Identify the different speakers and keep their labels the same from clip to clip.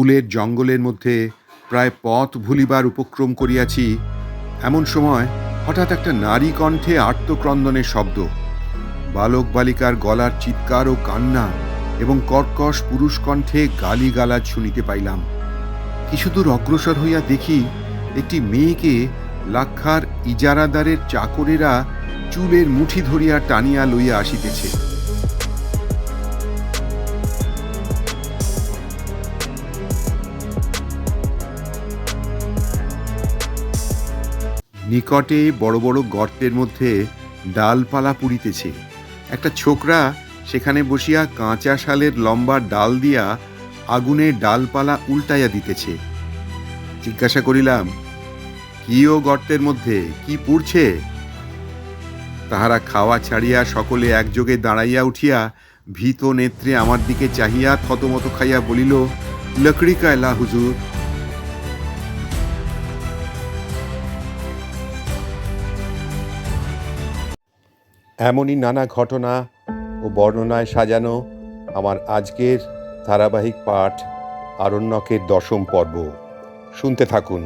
Speaker 1: কুলের জঙ্গলের মধ্যে প্রায় পথ ভুলিবার উপক্রম করিয়াছি, এমন সময় হঠাৎ একটা নারী কণ্ঠে আর্তক্রন্দনের শব্দ। বালক বালিকার গলার চিৎকার ও কান্না এবং কর্কশ পুরুষ কণ্ঠে গালিগালাজ শুনিতে পাইলাম। কিছুদূর অগ্রসর হইয়া দেখি একটি মেয়েকে লাক্ষার ইজারাদারের চাকরেরা চুলের মুঠি ধরিয়া টানিয়া লইয়া আসিতেছে। নিকটে বড় বড় গর্তের মধ্যে ডালপালা পুড়িতেছে। একটা ছোকরা সেখানে বসিয়া কাঁচা শালের লম্বা ডাল দিয়া আগুনে ডালপালা উল্টাইয়া দিতেছে। জিজ্ঞাসা করিলাম, কি ও গর্তের মধ্যে? কি পুড়ছে? তাহারা খাওয়া ছাড়িয়া সকলে একযোগে দাঁড়াইয়া উঠিয়া ভীত নেত্রে আমার দিকে চাহিয়া থতমত খাইয়া বলিল, লকড়ি কায়লা হুজুর এমনই নানা ঘটনা ও বর্ণনায় সাজানো আমার আজকের ধারাবাহিক পাঠ আরণ্যকের দশম পর্ব। শুনতে থাকুন।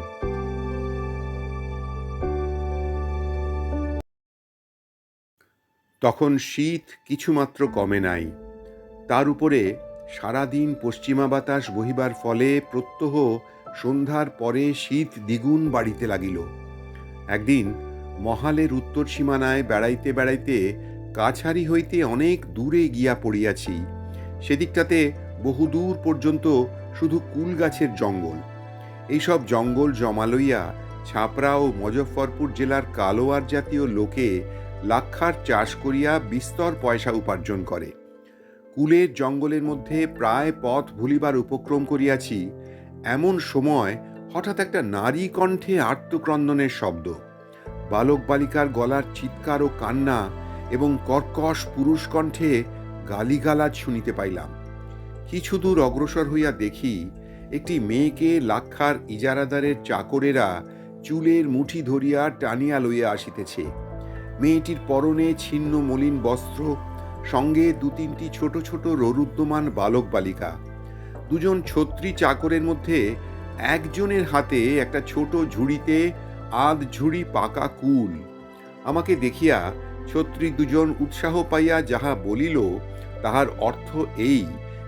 Speaker 1: তখন শীত কিছুমাত্র কমে নাই। তার উপরে সারাদিন পশ্চিমা বাতাস বহিবার ফলে প্রত্যহ সন্ধ্যার পরে শীত দ্বিগুণ বাড়িতে লাগিল। একদিন মহালের উত্তর সীমানায় বেড়াইতে বেড়াইতে, কাছারি হইতে অনেক দূরে গিয়া পড়িয়াছি। সেদিকটাতে বহুদূর পর্যন্ত শুধু কুল গাছের জঙ্গল। এইসব জঙ্গল জমা লইয়া ছাপড়া ও মজফ্ফরপুর জেলার কালোয়ার জাতীয় লোকে লাক্ষার চাষ করিয়া বিস্তর পয়সা উপার্জন করে। কুলের জঙ্গলের মধ্যে প্রায় পথ ভুলিবার উপক্রম করিয়াছি, এমন সময় হঠাৎ একটা নারী কণ্ঠে আর্তক্রন্দনের শব্দ। বালক বালিকার গলার চিৎকার ও কান্না এবং কর্কশ পুরুষ কণ্ঠে গালিগালাজ শুনিতে পাইলাম। কিছু দূর অগ্রসর হইয়া দেখি একটি মেয়েকে লাক্ষার ইজারাদারের চাকরেরা চুলের মুঠি ধরিয়া টানিয়া লইয়া আসিতেছে। মেয়েটির পরনে ছিন্ন মলিন বস্ত্র, সঙ্গে দু তিনটি ছোট ছোট ররুদ্যমান বালক বালিকা দুজন ছত্রী চাকরের মধ্যে একজনের হাতে একটা ছোট ঝুড়িতে আধ ঝুড়ি পাকা কুল। আমাকে দেখিয়া ছত্রী দুজন উৎসাহ পাইয়া যাহা বলিল, তাহার অর্থ এই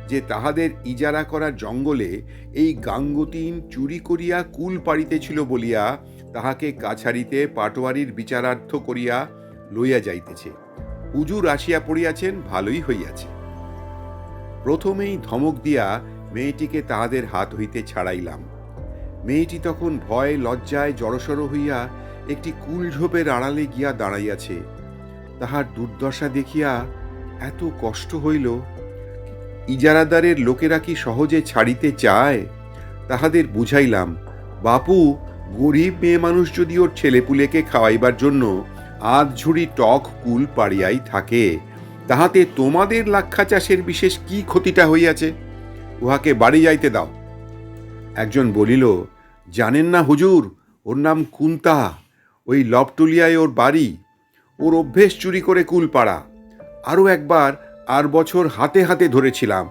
Speaker 1: যে তাহাদের ইজারা করা জঙ্গলে এই গাঙ্গতিন চুরি করিয়া কুল পাড়িতেছিল বলিয়া তাহাকে কাছারিতে পাটোয়ারির বিচারার্থ করিয়া লইয়া যাইতেছে। হুজুর আসিয়া পড়িয়াছেন, ভালোই হইয়াছে। প্রথমেই ধমক দিয়া মেয়েটিকে তাহাদের হাত হইতে ছাড়াইলাম। মেয়েটি তখন ভয় লজ্জায় জড়সড় হইয়া একটি কুলঝোপের আড়ালে গিয়া দাঁড়াইয়াছে। তাহার দুর্দশা দেখিয়া এত কষ্ট হইল, ইজারাদারের লোকেরা কি সহজে ছাড়িতে চায়? তাহাদের বুঝাইলাম, বাপু, গরিব মেয়ে মানুষ যদি ওর ছেলেপুলেকে খাওয়াইবার জন্য আধ ঝুড়ি টক কুল পাড়িয়াই থাকে, তাহাতে তোমাদের লাক্ষা চাষের বিশেষ কি ক্ষতিটা হইয়াছে? উহাকে বাড়ি যাইতে দাও। একজন বলিল জানেন না হুজুর? ওর নাম কুন্তা। ওই লবটুলিয়ায় ওর বাড়ি। ওর অভ্যেস চুরি করে কুল পাড়া আরও একবার আর বছর হাতে হাতে ধরেছিলাম।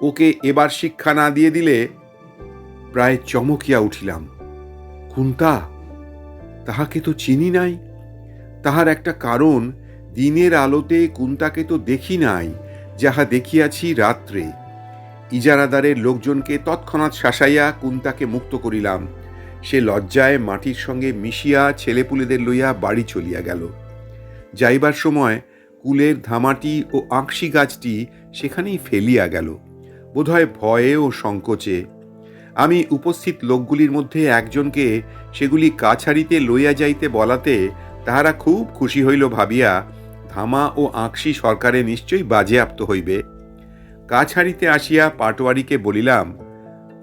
Speaker 1: ওকে এবার শিক্ষা না দিয়ে দিলে প্রায় চমকিয়া উঠিলাম। কুন্তা, তাহাকে তো চিনি নাই। তাহার একটা কারণ, দিনের আলোতে কুন্তাকে তো দেখি নাই, যাহা দেখিয়াছি রাত্রে। ইজারাদারের লোকজনকে তৎক্ষণাৎ শাসাইয়া কুন্তাকে মুক্ত করিলাম। সে লজ্জায় মাটির সঙ্গে মিশিয়া ছেলেপুলেদের লইয়া বাড়ি চলিয়া গেল। যাইবার সময় কুলের ধামাটি ও আঁকশি গাছটি সেখানেই ফেলিয়া গেল। বোধহয় ভয়ে ও সংকোচে। আমি উপস্থিত লোকগুলির মধ্যে একজনকে সেগুলি কাছারিতে লইয়া যাইতে বলাতে তাহারা খুব খুশি হইল ভাবিয়া, ধামা ও আঁকশি সরকারে নিশ্চয়ই বাজেয়াপ্ত হইবে। কাছারিতে আসিয়া পাটোয়ারিকে বলিলাম,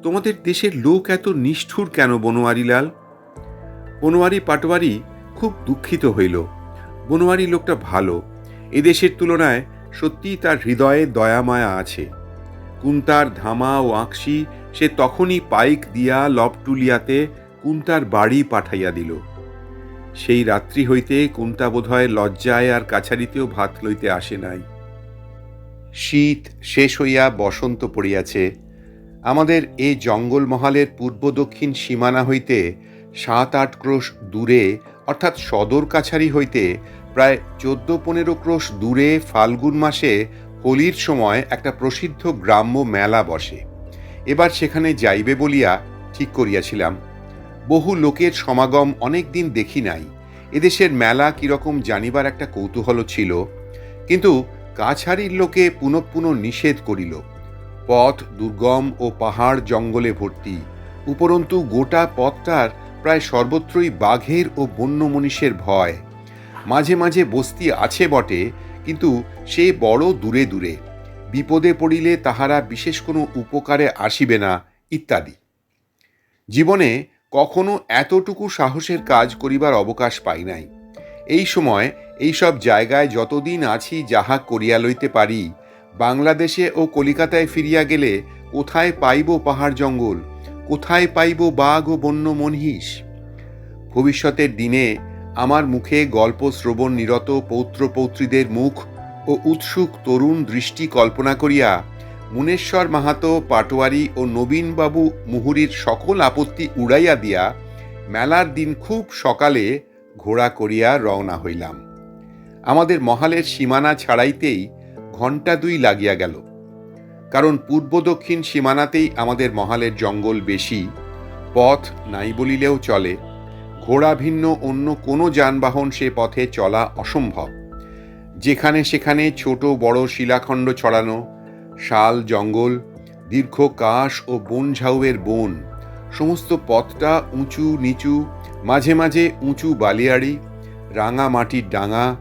Speaker 1: তোমাদের দেশের লোক এত নিষ্ঠুর কেন, বনোয়ারিলাল? বনোয়ারি পাটোয়ারি খুব দুঃখিত হইল। বনোয়ারি লোকটা ভালো, এদেশের তুলনায় সত্যিই তার হৃদয়ে দয়ামায়া আছে। কুন্তার ধামা ও আঁকশি সে তখনই পাইক দিয়া লবটুলিয়াতে কুন্তার বাড়ি পাঠাইয়া দিল। সেই রাত্রি হইতে কুন্তা বোধহয় লজ্জায় আর কাছারিতেও ভাত লইতে আসে নাই। শীত শেষ হইয়া বসন্ত পড়িয়াছে, আমাদের এই জঙ্গলমহলের পূর্ব দক্ষিণ সীমানা হইতে সাত আট ক্রোশ দূরে, অর্থাৎ সদর কাছারি হইতে প্রায় চোদ্দ পনেরো ক্রোশ দূরে ফাল্গুন মাসে হোলির সময় একটা প্রসিদ্ধ গ্রাম্য মেলা বসে। এবার সেখানে যাইবে বলিয়া ঠিক করিয়াছিলাম। বহু লোকের সমাগম অনেক দিন দেখি নাই। এদেশের মেলা কীরকম জানিবার একটা কৌতূহল ছিল। কিন্তু কাছারির লোকে পুনঃ পুনঃ নিষেধ করিল। পথ দুর্গম ও পাহাড় জঙ্গলে ভর্তি। উপরন্তু গোটা পথটার প্রায় সর্বত্রই বাঘের ও বন্য মনীষের ভয়। মাঝে মাঝে বস্তি আছে বটে, কিন্তু সে বড় দূরে দূরে। বিপদে পড়িলে তাহারা বিশেষ কোনো উপকারে আসিবে না, ইত্যাদি। জীবনে কখনো এতটুকু সাহসের কাজ করিবার অবকাশ পাই নাই। এই সময় এইসব জায়গায় যতদিন আছি যাহা করিয়া লইতে পারি, বাংলাদেশে ও কলিকাতায় ফিরিয়া গেলে কোথায় পাইব পাহাড় জঙ্গল, কোথায় পাইব বাঘ ও বন্য মনহিস ভবিষ্যতের দিনে আমার মুখে গল্প শ্রবণ নিরত পৌত্র পৌত্রীদের মুখ ও উৎসুক তরুণ দৃষ্টি কল্পনা করিয়া মুনেশ্বর মাহাতো, পাটোয়ারি ও নবীনবাবু মুহুরীর সকল আপত্তি উড়াইয়া দিয়া মেলার দিন খুব সকালে ঘোড়া করিয়া রওনা হইলাম। আমাদের মহালের সীমানা ছাড়াইতেই ঘণ্টা দুই লাগিয়া গেল। কারণ পূর্ব দক্ষিণ সীমানাতেই আমাদের মহালের জঙ্গল বেশি, পথ নাই বলিলেও চলে, ঘোড়া ভিন্ন অন্য কোনো যানবাহন সে পথে চলা অসম্ভব। যেখানে সেখানে ছোট বড় শিলাখণ্ড ছড়ানো, শাল, জঙ্গল, দীর্ঘ কাশ ও বন ঝাউয়ের বন, সমস্ত পথটা উঁচু নিচু মাঝে মাঝে উঁচু বালিয়াড়ি, রাঙা মাটির ডাঙা,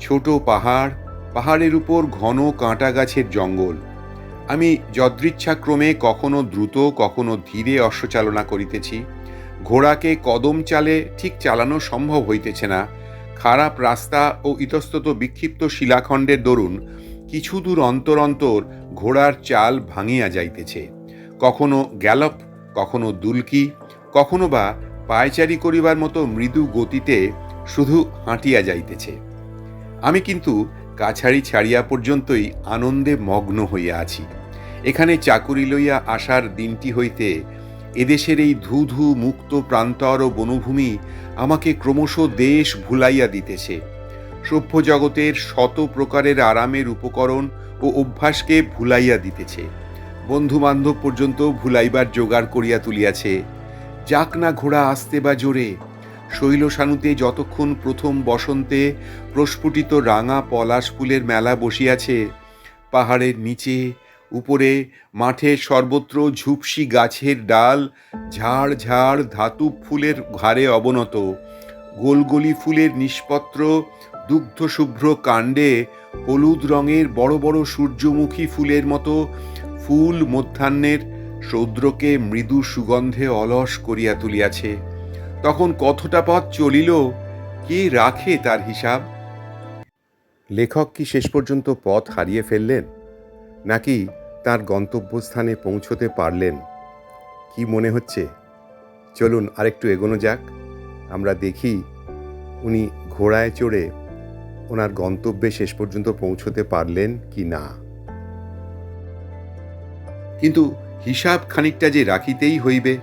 Speaker 1: ছোট পাহাড়, পাহাড়ের উপর ঘন কাঁটা গাছের জঙ্গল। আমি যদৃচ্ছাক্রমে কখনো দ্রুত, কখনো ধীরে অশ্বচালনা করিতেছি। ঘোড়াকে কদম চালে ঠিক চালানো সম্ভব হইতেছে না। খারাপ রাস্তা ও ইতস্তত বিক্ষিপ্ত শিলাখণ্ডের দরুন কিছু দূর অন্তর অন্তর ঘোড়ার চাল ভাঙিয়া যাইতেছে। কখনো গ্যালপ, কখনো দুলকি, কখনো বা পায়চারি করিবার মতো মৃদু গতিতে শুধু হাঁটিয়া যাইতেছে। আমি কিন্তু কাছাড়ি ছাড়িয়া পর্যন্তই আনন্দে মগ্ন হইয়া আছি। এখানে চাকুরি লইয়া আসার দিনটি হইতে এদেশের এই ধু ধু মুক্ত প্রান্তর ও বনভূমি আমাকে ক্রমশ দেশ ভুলাইয়া দিতেছে। সভ্য জগতের শত প্রকারের আরামের উপকরণ ও অভ্যাসকে ভুলাইয়া দিতেছে। বন্ধু বান্ধব পর্যন্ত ভুলাইবার জোগাড় করিয়া তুলিয়াছে। যাক না ঘোড়া আসতে বা জোরে শৈলসানুতে যতক্ষণ প্রথম বসন্তে প্রস্ফুটিত রাঙা পলাশ ফুলের মেলা বসিয়াছে, পাহাড়ের নিচে, উপরে, মাঠে সর্বত্র ঝুপসি গাছের ডাল, ঝাড় ঝাড় ধাতু ফুলের ঘাড়ে অবনত, গোলগলি ফুলের নিষ্পত্র, দুগ্ধ শুভ্র কাণ্ডে হলুদ রঙের বড় বড় সূর্যমুখী ফুলের মতো ফুল মধ্যাহ্নের সৌদ্রকে মৃদু সুগন্ধে অলস করিয়া তুলিয়াছে। তখন কতটা পথ চলিল, কে রাখে তার হিসাব? লেখক কি শেষ পর্যন্ত পথ হারিয়ে ফেললেন? নাকি তার গন্তব্যস্থানে পৌঁছতে পারলেন? কি মনে হচ্ছে? চলুন আরেকটু এগোনো যাক। আমরা দেখি উনি ঘোড়ায় চড়ে ওনার গন্তব্যে শেষ পর্যন্ত পৌঁছতে পারলেন কি না। কিন্তু হিসাব খানিকটা যে রাখিতেই হইবে,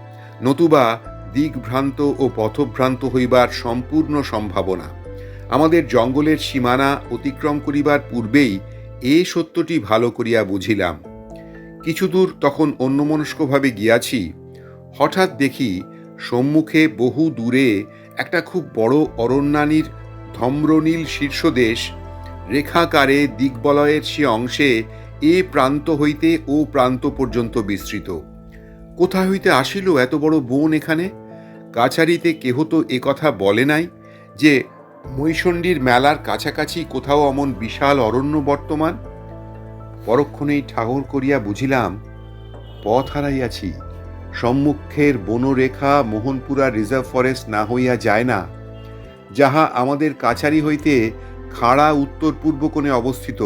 Speaker 1: নতুবা দিকভ্রান্ত ও পথভ্রান্ত হইবার সম্পূর্ণ সম্ভাবনা। আমাদের জঙ্গলের সীমানা অতিক্রম করিবার পূর্বেই এ সত্যটি ভালো করিয়া বুঝিলাম। কিছু দূর তখন অন্যমনস্কভাবে গিয়াছি, হঠাৎ দেখি সম্মুখে বহু দূরে একটা খুব বড় অরণ্যানীর ধম্রনীল শীর্ষদেশ রেখাকারে দিগ্বলয়ের সে অংশে এ প্রান্ত হইতে ও প্রান্ত পর্যন্ত বিস্তৃত। কোথা হইতে আসিল এত বড় বন এখানে? কাছারিতে কেহ তো কথা বলে নাই যে মৈশণ্ডীর মেলার কাছাকাছি কোথাও অমন বিশাল অরণ্য বর্তমান? পরক্ষণেই ঠাহর করিয়া বুঝিলাম, পথ হারাইয়াছি। সম্মুখের বনরেখা মোহনপুরা রিজার্ভ ফরেস্ট না হইয়া যায় না, যাহা আমাদের কাছারি হইতে খাড়া উত্তর পূর্ব কোণে অবস্থিত।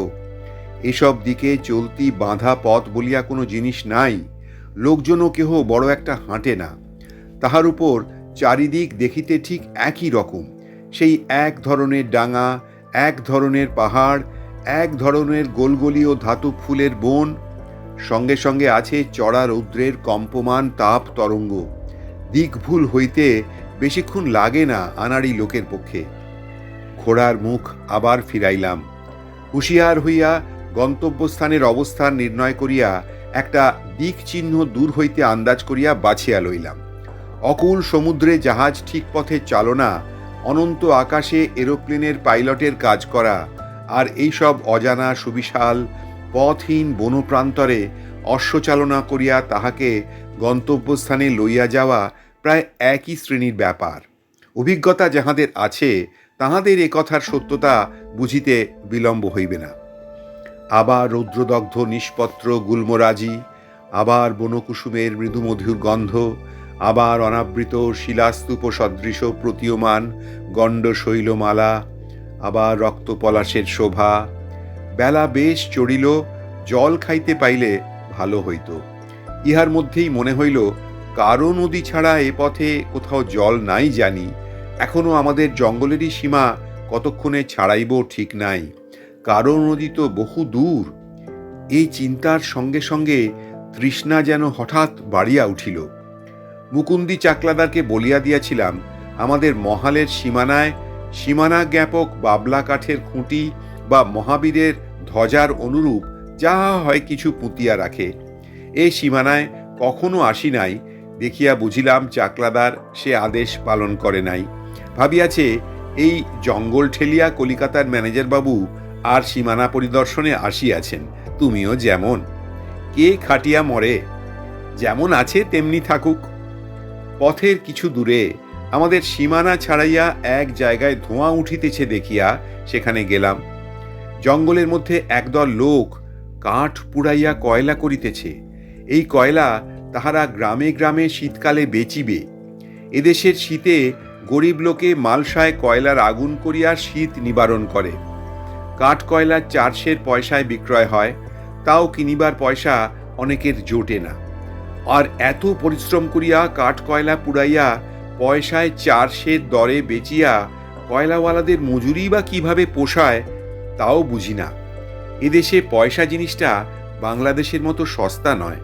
Speaker 1: এসব দিকে চলতি বাঁধা পথ বলিয়া কোনো জিনিস নাই। লোকজনও কেহ বড় একটা হাঁটে না। তাহার উপর চারিদিক দেখিতে ঠিক একই রকম। সেই এক ধরনের ডাঙা, এক ধরনের পাহাড়, এক ধরনের গোলগলি ও ধাতু ফুলের বন। সঙ্গে সঙ্গে আছে চড়া রৌদ্রের কম্পমান তাপ তরঙ্গ। দিক ভুল হইতে বেশিক্ষণ লাগে না আনাড়ি লোকের পক্ষে। ঘোড়ার মুখ আবার ফিরাইলাম। হুঁশিয়ার হইয়া গন্তব্যস্থানের অবস্থান নির্ণয় করিয়া একটা দিক চিহ্ন দূর হইতে আন্দাজ করিয়া বাছিয়া লইলাম। অকুল সমুদ্রে জাহাজ ঠিক পথে চালনা, অনন্ত আকাশে এরোপ্লেনের পাইলটের কাজ করা, আর এইসব অজানা সুবিশাল, পথহীন বনপ্রান্তরে অশ্বচালনা করিয়া তাহাকে গন্তব্যস্থানে লইয়া যাওয়া প্রায় একই শ্রেণির ব্যাপার। অভিজ্ঞতা যাহাদের আছে, তাহাদের এ কথার সত্যতা বুঝিতে বিলম্ব হইবে না। আবার রৌদ্রদগ্ধ নিষ্পত্র গুল্মরাজি, আবার বনকুসুমের মৃদুমধুর গন্ধ, আবার অনাবৃত শিলাস্তূপ সদৃশ প্রতীয়মান গণ্ড শৈলমালা, আবার রক্তপলাশের শোভা। বেলা বেশ চড়িল, জল খাইতে পাইলে ভালো হইত। ইহার মধ্যেই মনে হইল, কারও নদী ছাড়া এ পথে কোথাও জল নাই জানি এখনও আমাদের জঙ্গলেরই সীমা কতক্ষণে ছাড়াইব ঠিক নাই। কারও নদী তো বহু দূর। এই চিন্তার সঙ্গে সঙ্গে তৃষ্ণা যেন হঠাৎ বাড়িয়া উঠিল। মুকুন্দি চাকলাদারকে বলিয়া দিয়াছিলাম, আমাদের মহালের সীমানায় সীমানা জ্ঞাপক বাবলা কাঠের খুঁটি বা মহাবীরের ধ্বজার অনুরূপ যাহা হয় কিছু পুঁতিয়া রাখে। এই সীমানায় কখনো আসি নাই, দেখিয়া বুঝিলাম চাকলাদার সে আদেশ পালন করে নাই। ভাবিয়াছে, এই জঙ্গল ঠেলিয়া কলিকাতার ম্যানেজারবাবু আর সীমানা পরিদর্শনে আসিয়াছেন, তুমিও যেমন। কে খাটিয়া মরে? যেমন আছে, তেমনি থাকুক। পথের কিছু দূরে আমাদের সীমানা ছাড়াইয়া এক জায়গায় ধোঁয়া উঠিতেছে দেখিয়া সেখানে গেলাম। জঙ্গলের মধ্যে একদল লোক কাঠ পুড়াইয়া কয়লা করিতেছে। এই কয়লা তাহারা গ্রামে গ্রামে শীতকালে বেচিবে। এদেশের শীতে গরিব লোকে মালসায় কয়লার আগুন করিয়া শীত নিবারণ করে। কাঠ কয়লার চারশের পয়সায় বিক্রয় হয়, তাও কিনিবার পয়সা অনেকের জোটে না। আর এত পরিশ্রম করিয়া কাঠ কয়লা পুড়াইয়া পয়সায় চারশের দরে বেচিয়া কয়লাওয়ালাদের মজুরি বা কীভাবে পোষায়, তাও বুঝি না। এদেশে পয়সা জিনিসটা বাংলাদেশের মতো সস্তা নয়।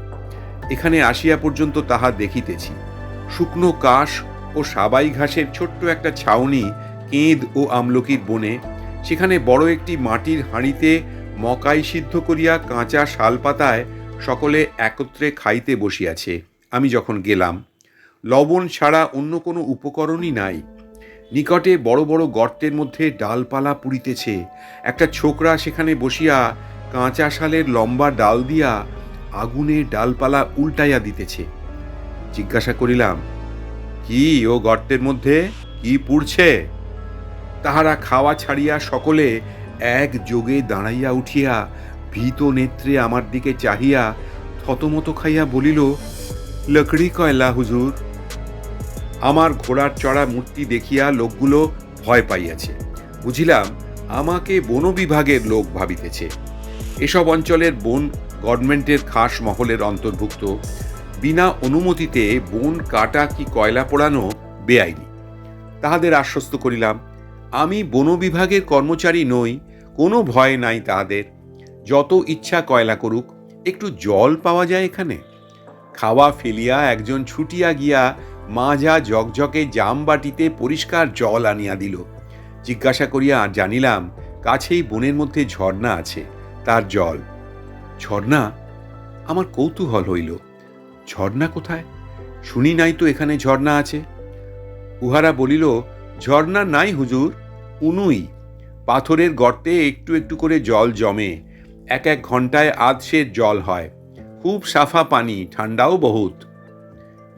Speaker 1: এখানে আসিয়া পর্যন্ত তাহা দেখিতেছি। শুকনো কাশ ও সাবাই ঘাসের ছোট্ট একটা ছাউনি কেঁদ ও আমলকির বনে সেখানে বড় একটি মাটির হাঁড়িতে মকাই সিদ্ধ করিয়া কাঁচা শালপাতায় সকলে একত্রে খাইতে বসিয়াছে। আমি যখন গেলাম, লবণ ছাড়া অন্য কোনো উপকরণই নাই। নিকটে বড় বড় গর্তের মধ্যে ডালপালা পুড়িতেছে। একটা ছোকরা সেখানে বসিয়া কাঁচা শালের লম্বা ডাল দিয়া আগুনে ডালপালা উল্টাইয়া দিতেছে। জিজ্ঞাসা করিলাম, কি ও গর্তের মধ্যে? কি পুড়ছে? তাহারা খাওয়া ছাড়িয়া সকলে এক যোগে দাঁড়াইয়া উঠিয়া ভীত নেত্রে আমার দিকে চাহিয়া থতমত খাইয়া বলিল, লকড়ি কয়লা হুজুর? আমার ঘোড়ার চড়া মূর্তি দেখিয়া লোকগুলো ভয় পাইয়াছে। বুঝিলাম, আমাকে বন বিভাগের লোক ভাবিতেছে। এসব অঞ্চলের বন গভর্নমেন্টের খাস মহলের অন্তর্ভুক্ত। বিনা অনুমতিতে বন, কাটা কি কয়লা পোড়ানো বেআইনি। তাহাদের আশ্বস্ত করিলাম আমি বন বিভাগের কর্মচারী নই, কোনো ভয় নাই তাদের। যত ইচ্ছা কয়লা করুক, একটু জল পাওয়া যায় এখানে। খাওয়া ফেলিয়া একজন ছুটিয়া গিয়া মাজা জকজকে জাম বাটিতে পরিষ্কার জল আনিয়া দিল। জিজ্ঞাসা করিয়া জানিলাম, কাছেই বনের মধ্যে ঝর্ণা আছে, তার জল। ঝর্ণা? আমার কৌতূহল হইল। ঝর্ণা কোথায়? শুনি নাই তো এখানে ঝর্ণা আছে। উহারা বলিল, ঝর্ণা নাই হুজুর। উনুই। পাথরের গর্তে একটু একটু করে জল জমে। এক এক ঘন্টায় আধসের জল হয়। খুব সাফা পানি, ঠান্ডাও বহুত।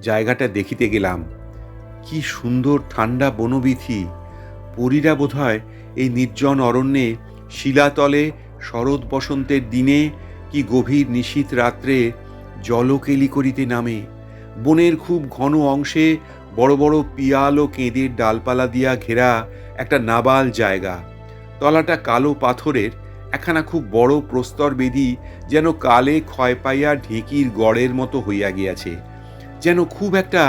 Speaker 1: জায়গাটা দেখিতে গেলাম। কি সুন্দর ঠান্ডা বনবিথি। পরীরা বোধহয় এই নির্জন অরণ্যে শিলাতলে শরৎ বসন্তের দিনে কি গভীর নিশীত রাত্রে জলকেলি করিতে নামে। বনের খুব ঘন অংশে বড় বড় পিয়াল ও কেঁদের ডালপালা দিয়া ঘেরা একটা নাবাল জায়গা। তলাটা কালো পাথরের, একখানা খুব বড় প্রস্তর বেদি যেন কালে ক্ষয় পাইয়া ঢেঁকির গড়ের মতো হইয়া গিয়াছে, যেন খুব একটা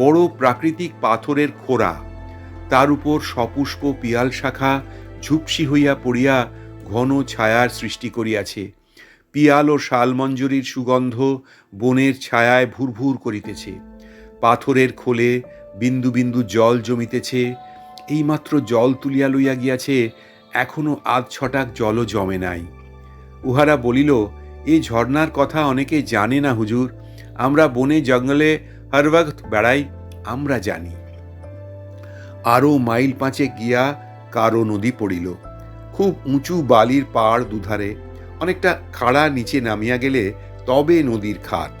Speaker 1: বড় প্রাকৃতিক পাথরের খোড়া তার উপর সপুষ্প পিয়াল শাখা ঝুপসি হইয়া পড়িয়া ঘন ছায়ার সৃষ্টি করিয়াছে। পিয়াল ও শালমঞ্জুরির সুগন্ধ বনের ছায়ায় ভুরভুর করিতেছে। পাথরের খোলে বিন্দু বিন্দু জল জমিতেছে, এইমাত্র জল তুলিয়া লইয়া গিয়াছে, এখনও আধ ছটাক জলও জমে নাই। উহারা বলিল এই ঝর্ণার কথা অনেকে জানে না হুজুর, আমরা বনে জঙ্গলে হর ওয়াক্ত বেড়াই, আমরা জানি। আরও মাইল পাঁচে গিয়া কারও নদী পড়িল। খুব উঁচু বালির পাড় দুধারে, অনেকটা খাড়া নিচে নামিয়া গেলে তবে নদীর খাত।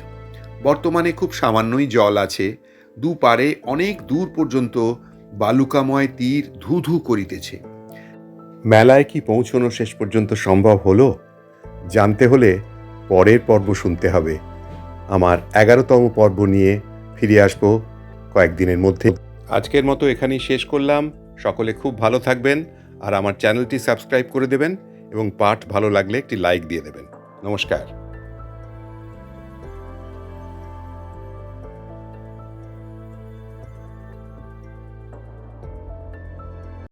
Speaker 1: বর্তমানে খুব সামান্যই জল আছে। দুপারে অনেক দূর পর্যন্ত বালুকাময় তীর ধু ধু করিতেছে। মেলায় কি পৌঁছনো শেষ পর্যন্ত সম্ভব হলো? জানতে হলে পরের পর্ব শুনতে হবে। আমার এগারোতম পর্ব নিয়ে ফিরে আসব কয়েকদিনের মধ্যে। আজকের মতো এখানেই শেষ করলাম। সকলে খুব ভালো থাকবেন আর আমার চ্যানেলটি সাবস্ক্রাইব করে দেবেন এবং পাঠ ভালো লাগলে একটি লাইক দিয়ে দেবেন। নমস্কার।